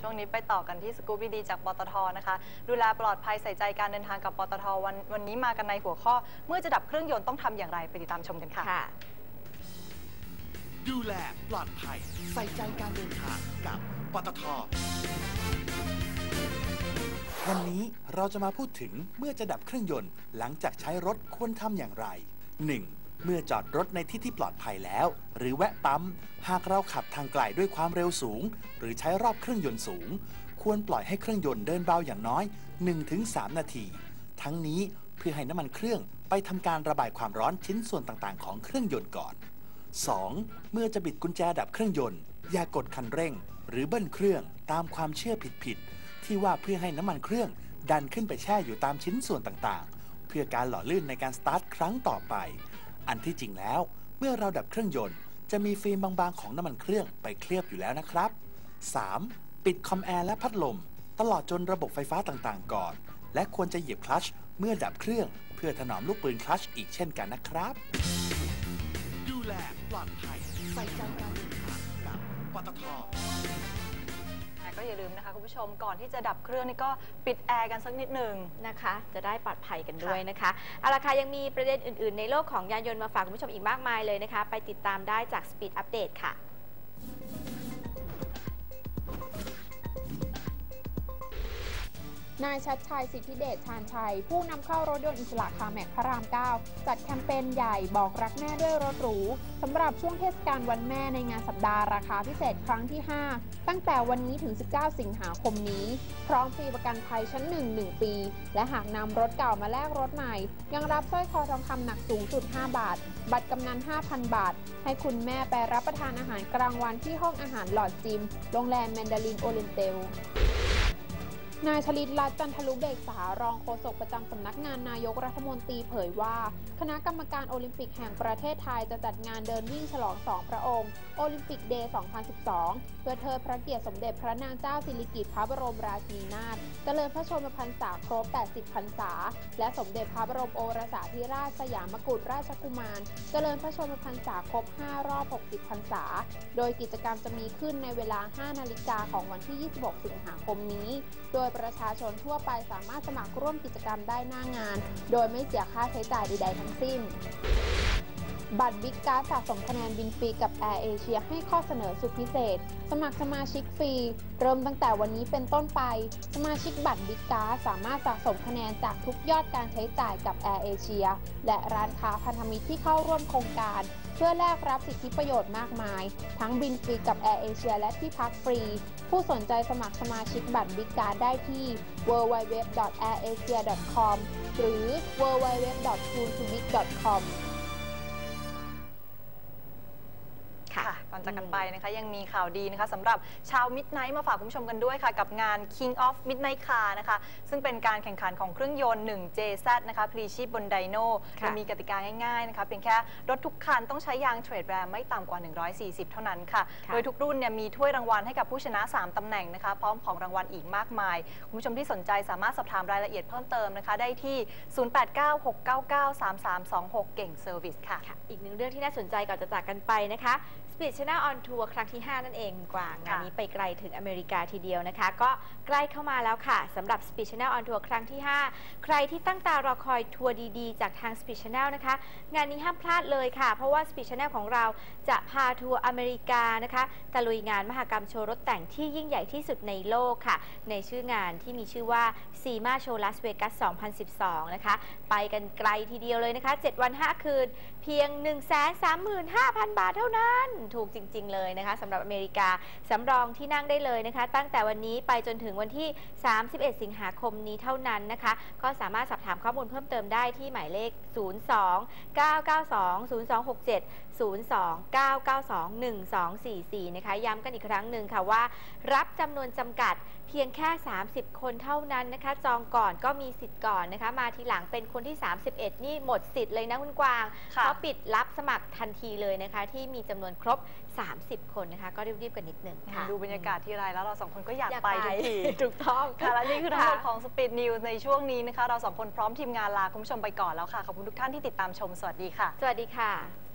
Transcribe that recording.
ช่วงนี้ไปต่อกันที่สกู๊ปดีๆจากปตทนะคะ ดูแลปลอดภัยใส่ใจการเดินทางกับปตทวันวันนี้มากันในหัวข้อ เมื่อจะดับเครื่องยนต์ต้องทำอย่างไรไปติดตามชมกันค่ะค่ะดูแลปลอดภัยใส่ใจการเดินทางกับปตทวันนี้เราจะมาพูดถึงเมื่อจะดับเครื่องยนต์ หลังจากใช้รถควรทำอย่างไร 1. เมื่อจอดรถในที่ที่ปลอดภัยแล้ว หรือแวะปั๊ม หากเราขับทางไกลด้วยความเร็วสูง หรือใช้รอบเครื่องยนต์สูง ควรปล่อยให้เครื่องยนต์เดินเบาอย่างน้อย 1-3 นาที ทั้งนี้เพื่อให้น้ำมันเครื่องไปทำการระบายความร้อนชิ้นส่วนต่างๆ ของเครื่องยนต์ก่อน 2. เมื่อจะบิดกุญแจดับเครื่องยนต์ อย่ากดคันเร่ง หรือเบิ้ลเครื่องตามความเชื่อผิดๆที่ว่าเพื่อให้น้ำมันเครื่องดันขึ้นไปแช่อยู่ตามชิ้นส่วนต่างๆ เพื่อการหล่อลื่นในการสตาร์ทครั้งต่อไป อันที่จริงแล้ว เมื่อเราดับเครื่องยนต์ จะมีฟิล์มบางๆ ของน้ำมันเครื่องไปเคลือบอยู่แล้วนะครับ 3. ปิดคอมแอร์และพัดลม ตลอดจนระบบไฟฟ้าต่างๆ ก่อน และควรจะเหยียบคลัตช์เมื่อดับเครื่องเพื่อถนอมลูกปืนคลัตช์อีกเช่นกันนะครับ ดูแลปลอดภัยใส่ใจการเดินทางกับปตท อย่าลืมนะคะคุณผู้ชมก่อนที่จะดับเครื่องนี่ก็ปิดแอร์กันสักนิดหนึ่งนะคะ จะได้ปลอดภัยกันด้วยนะคะเอาละค่ะยังมีประเด็นอื่น ๆ ในโลกของยานยนต์มาฝากคุณผู้ชมอีกมากมายเลยนะคะ ไปติดตามได้จาก Speed Update ค่ะ นายชัดชัยสิทธิเดชชาญชัย ผู้นำเข้ารถยนต์อิสระคาแม็กพระราม 9 จัดแคมเปญใหญ่บอกรักแม่ด้วยรถหรูสำหรับช่วงเทศกาลวันแม่ในงานสัปดาห์ราคาพิเศษครั้งที่ 5 ตั้งแต่วันนี้ถึง 19 สิงหาคมนี้ พร้อมฟรีประกันภัยชั้น 1 1 ปี และหากนำรถเก่ามาแลกรถใหม่ ยังรับสร้อยคอทองคำหนักสูงสุด 5 บาท บัตรกำนัน 5,000 บาท ให้คุณแม่ไปรับประทานอาหารกลางวันที่ห้องอาหารหลอดจิมโรงแรมแมนดารินโอเรนเตล นายชลิตรัตจันทลุเบกษารองโฆษกประจำสำนักงานนายกรัฐมนตรีเผยว่า คณะกรรมการโอลิมปิกแห่งประเทศไทยจะจัดงานเดินวิ่งฉลองสองพระองค์โอลิมปิกเดย์ 2012 เพื่อเทิดพระเกียรติสมเด็จพระนางเจ้าสิริกิติ์พระบรมราชินีนาถเจริญพระชนมพรรษาครบ 80 พรรษา และสมเด็จพระบรมโอรสาธิราชสยามกุฎราชกุมาร เจริญพระชนมพรรษาครบ 5 รอบ 60 พรรษา โดยกิจกรรมจะมีขึ้นในเวลา 5 นาฬิกาของวันที่ 26 สิงหาคมนี้ โดยประชาชนทั่วไปสามารถสมัครร่วมกิจกรรมได้หน้างาน โดยไม่เสียค่าใช้จ่ายใดๆทั้งสิ้น บัตรบิ๊กการ์ดสะสมคะแนนบินฟรีกับแอร์เอเชียให้ข้อเสนอสุดพิเศษ สมัครสมาชิกฟรี เริ่มตั้งแต่วันนี้เป็นต้นไป สมาชิกบัตรบิ๊กการ์ดสามารถสะสมคะแนนจากทุกยอดการใช้จ่ายกับแอร์เอเชียและร้านค้าพันธมิตรที่เข้าร่วมโครงการ เพื่อแลกรับสิทธิประโยชน์มากมาย ทั้งบินฟรีกับแอร์เอเชียและที่พักฟรี ผู้สนใจสมัครสมาชิกบัตรบิ๊กการ์ดได้ที่ www.airasia.com หรือ www.tooltobic.com จากกันไปนะคะ ยังมีข่าวดีนะคะสำหรับชาวมิดไนท์มาฝากคุณผู้ชมกันด้วยค่ะ กับงาน King of Midnight Car นะคะ ซึ่งเป็นการแข่งขันของเครื่องยนต์ 1 JZ นะคะพลีชีพบนไดโนค่ะโดยมีกติกาง่ายๆนะคะเพียงแค่รถทุกคันต้องใช้ยางเทรดแรมไม่ต่ำกว่า 140 เท่านั้นค่ะค่ะโดยทุกรุ่นเนี่ยมีถ้วยรางวัลให้กับผู้ชนะ 3ตำแหน่งนะคะ พร้อมของรางวัลอีกมากมาย คุณผู้ชมที่สนใจสามารถสอบถามรายละเอียดเพิ่มเติมนะคะ ได้ที่ 0896993326 เก่งเซอร์วิสค่ะค่ะอีกหนึ่งเรื่องที่น่าสนใจก่อนจะจากกันไปนะคะ Speed Channel on Tour ครั้งที่ 5 นั่นเองกว่างงานนี้ไปไกลถึงอเมริกาทีเดียวนะคะ ก็ใกล้เข้ามาแล้วค่ะสำหรับ Speed Channel on Tour ครั้งที่ 5 ใครที่ตั้งตารอคอยทัวร์ดีๆ จากทาง Speed Channel นะคะ งานนี้ห้ามพลาดเลยค่ะ เพราะว่า Speed Channel ของเราจะพาทัวร์อเมริกานะคะตะลุยงานมหกรรมโชว์รถแต่งที่ยิ่งใหญ่ที่สุดในโลกค่ะ ในชื่องานที่มีชื่อว่า SEMA Show Las Vegas 2012 นะคะ ไปกันไกลทีเดียวเลยนะคะ 7 วัน 5 คืน เพียง 135,000 บาทเท่านั้นถูกจริง ๆ เลยนะคะสำหรับอเมริกาสำรองที่นั่งได้เลยนะคะ ตั้งแต่วันนี้ไปจนถึงวันที่ 31 สิงหาคมนี้เท่านั้นนะคะ ก็สามารถสอบถามข้อมูลเพิ่มเติมได้ที่หมายเลข 02 992 0267 02 992 1244 นะคะ ย้ำกันอีกครั้งหนึ่งค่ะว่า รับจำนวนจำกัดเพียงแค่ 30 คนเท่านั้นนะคะ จองก่อนก็มีสิทธิ์ก่อนนะคะ มาทีหลังเป็นคนที่ 31 นี่หมดสิทธิ์เลยนะคุณกวางค่ะเขาปิดรับสมัครทันทีเลยนะคะ ที่มีจำนวนครบ30 คนนะคะ ก็รีบๆกันนิดหนึ่งค่ะ ดูบรรยากาศที่ไรแล้วเราสองคนก็อยากอยากไปไปทุกทีถูกต้องค่ะและนี่คือทั้งหมดค่ะของ Speed News ในช่วงนี้นะคะ เราสองคนพร้อมทีมงานลาคุณผู้ชมไปก่อนแล้วค่ะ ขอบคุณทุกท่านที่ติดตามชม สวัสดีค่ะ สวัสดีค่ะ